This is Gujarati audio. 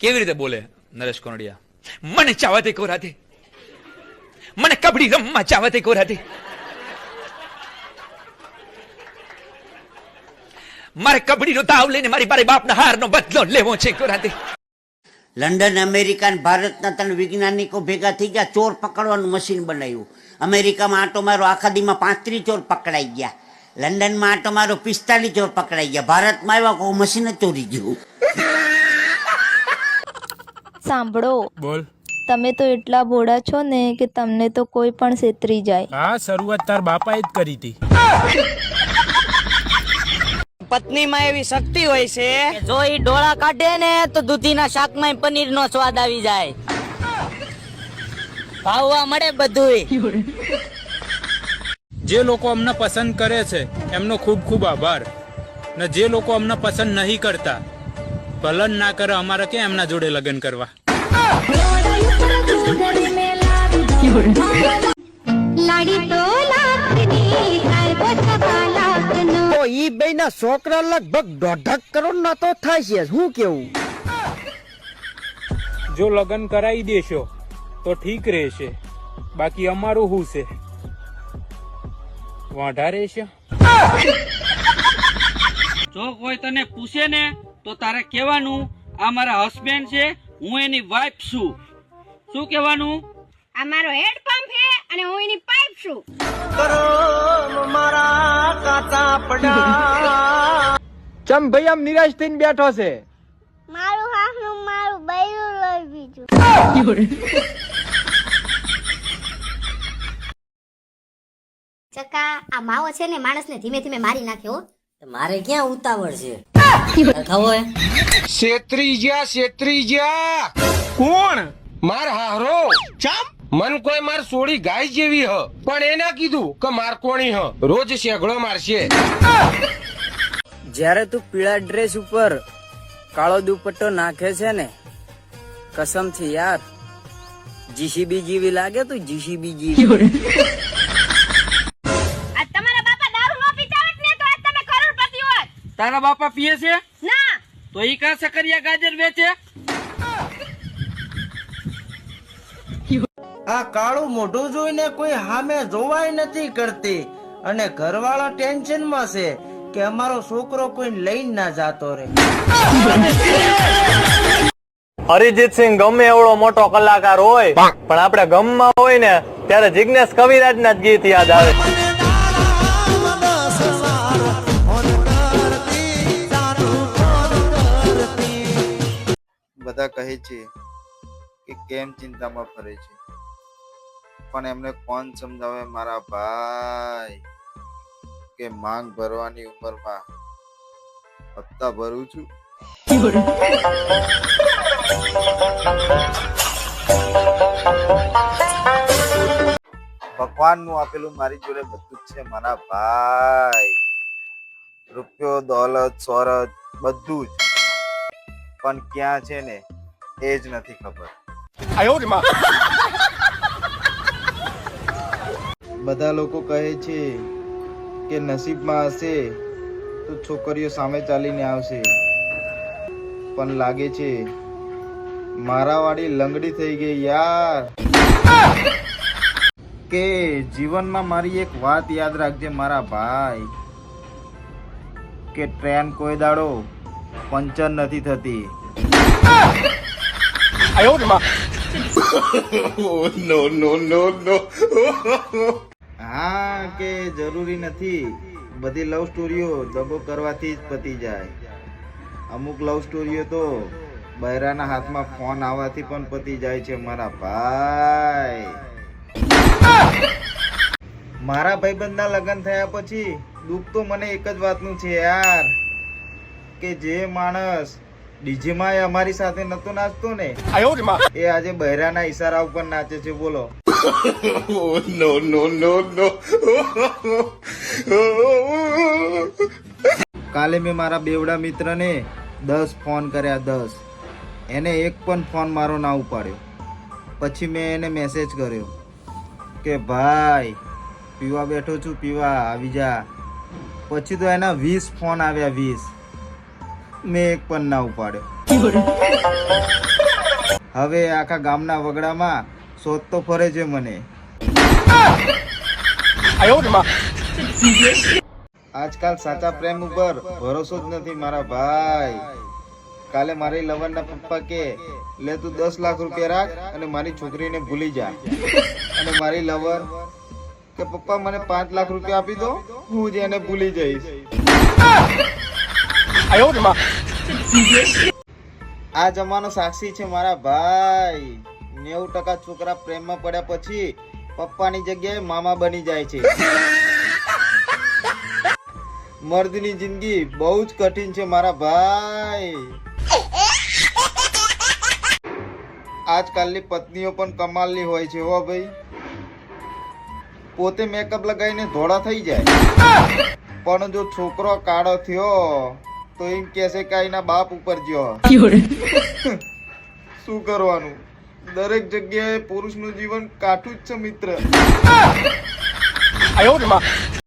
કેવી રીતે બોલે નરેશ કોનડિયા? મને ચાવતે કોરાતે મને કબડી રમવા ચાવતે કોરાતે મારે કબડીનો તાવ લઈને મારી બારે બાપના હારનો બદલો લેવો છે કોરાતે લંડન, અમેરિકા અને ભારતના ત્રણ વૈજ્ઞાનિકો ભેગા થઈ ગયા, ચોર પકડવાનું મશીન બનાવ્યું. અમેરિકામાં આટો મારો આખા દીમાં પાંત્રીસ ચોર પકડાઈ ગયા. લંડનમાં આટો મારો પિસ્તાલીસ ચોર પકડાઈ ગયા. ભારતમાં આવ્યા મશીન ચોરી ગયું. સાંભળો. બોલ. તમે તો એટલા ભોળા છો ને કે તમને તો કોઈ પણ છેતરી જાય. હા શરૂઆત તાર બાપાએ જ કરી હતી. પત્નીમાં એવી શક્તિ હોય છે જો એ ડોળા કાઢે ને તો દૂધીના શાકમાં પનીર નો સ્વાદ આવી જાય. ભાવવા મળે બધુંય. જે લોકો અમને પસંદ કરે છે એમનો ખૂબ ખૂબ આભાર. ને જે લોકો અમને પસંદ નહીં કરતા ભલન ના કરે અમારે ક્યાં એમના જોડે લગ્ન કરવા? તો ઈ બે ના છોકરા લગભગ દોઢક કરોડ ના તો થાય છે શું કેવું? જો લગ્ન કરાવી દેશો તો ઠીક રહેશે. બાકી અમારું શું છે? વાંઢા રહેશે? જો કોઈ તને પૂછે ને તો તારે કહેવાનું આ મારા હસબન્ડ છે હું એની વાઈફ છું. શું કહેવાનું? આ મારો હેડ પંપ છે અને હું એની પાઇપ છું. ચમ ભાઈ આમ નિરાશ થઈને બેઠો છે? મારું હાથનું મારું બૈરું લઈ બીજું. ચકા આ માવો છે ને માણસને ધીમે ધીમે મારી નાખ્યો હો. મારે ક્યાં ઉતાવળ છે? ખાવો હે શેત્રીજા શેત્રીજા! કોણ? માર હારો ચમ? મન કોઈ માર સોડી ગાય જેવી હ. પણ એને કીધું કે માર કોણી હ. રોજ શેગડો મારશે. જ્યારે તું પીળા ડ્રેસ ઉપર કાળો દુપટ્ટો નાખે છે ને કસમથી યાર જીસીબી જેવી લાગે તું જીસીબી જેવી. તારા બાપા પીએ છે? ના. તો ઈ કા સકરિયા ગાજર વેચે? આ કાળું મોઢું જોઈને કોઈ હામે જોવાય નથી કરતી. અને ઘરવાળા ટેન્શનમાં છે કે અમારો છોકરો કોઈ લઈને ના જાતો રે અરિજીત સિંહ ગમે એવડો મોટો કલાકાર હોય પણ આપણે ગમમાં હોય ને ત્યારે જિજ્ઞેશ કવિરાજના જ ગીત યાદ આવે. બધા કહે છે કે કેમ ચિંતામાં ફરે છે? પણ એમને કોણ સમજાવે મારા ભાઈ? કે માંગ ભરવાની ઉંમરમાં હપ્તા ભરું છું? ભગવાનનું આપેલું મારી જોડે બધું જ છે, મારા ભાઈ. રૂપિયો, દોલત સોરત બધું જ. પણ ક્યાં છે ને એ જ નથી ખબર. બધા લોકો કહે છે કે નસીબમાં હશે તો છોકરીઓ સામે ચાલીને આવશે. પણ લાગે છે મારા વાળી લંગડી થઈ ગઈ યાર. કે જીવનમાં મારી એક વાત યાદ રાખજે મારા ભાઈ. કે ટ્રેન કોઈ દાડો પંચર નથી થતી. હા કે જરૂરી નથી. બધી લવ સ્ટોરીઓ દગો કરવાથી જ પતી જાય. અમુક લવ સ્ટોરીઓ તો બૈરાના હાથમાં ફોન આવવાથી પણ પતી જાય છે મારા ભાઈ. મારા ભાઈબંધના લગ્ન થયા પછી દુઃખ તો મને એક જ વાતનું છે યાર. કે જે માણસ ડીજેમાં અમારી સાથે નતો નાચતો ને એ આજે બહેરાના ઈશારા ઉપર નાચે છે બોલો. નો નો નો નો કાલે મેં મારા બેવડા મિત્રને દસ ફોન કર્યા દસ. એને એક પણ ફોન મારો ના ઉપાડ્યો. પછી મેં એને મેસેજ કર્યો કે ભાઈ પીવા બેઠો છું પીવા આવી જા. પછી તો એના વીસ ફોન આવ્યા વીસ. મેં એક પણ ના ઉપાડ્યો. હવે આખા ગામના વગડામાં શોધ તો ફરે છે મને. આજકાલ સાચા પ્રેમ ઉપર ભરોસો જ નથી મારા ભાઈ. કાલે મારી લવરના પપ્પા કે, લે તું દસ લાખ રૂપિયા રાખ અને મારી છોકરીને ભૂલી જા. અને મારી લવર કે, પપ્પા, મને પાંચ લાખ રૂપિયા આપી દો, હું જ એને ભૂલી જઈશ. આ જમાનો સાક્ષી છે મારા ભાઈ. નેવું ટકા છોકરા પ્રેમમાં પડ્યા પછી પપ્પાની જગ્યાએ મામા બની જાય છે. મર્દની જિંદગી બહુ જ કઠિન છે મારા ભાઈ. આજકાલની પત્નીઓ પણ કમાલની હોય છે હો ભાઈ. પોતે મેકઅપ લગાવીને ધોળા થઈ જાય. પણ જો છોકરો કાળો થયો તો એમ કે આ એના બાપ ઉપર જ્યો. શું કરવાનું? દરેક જગ્યાએ પુરુષનું જીવન કાઠું જ છે મિત્ર.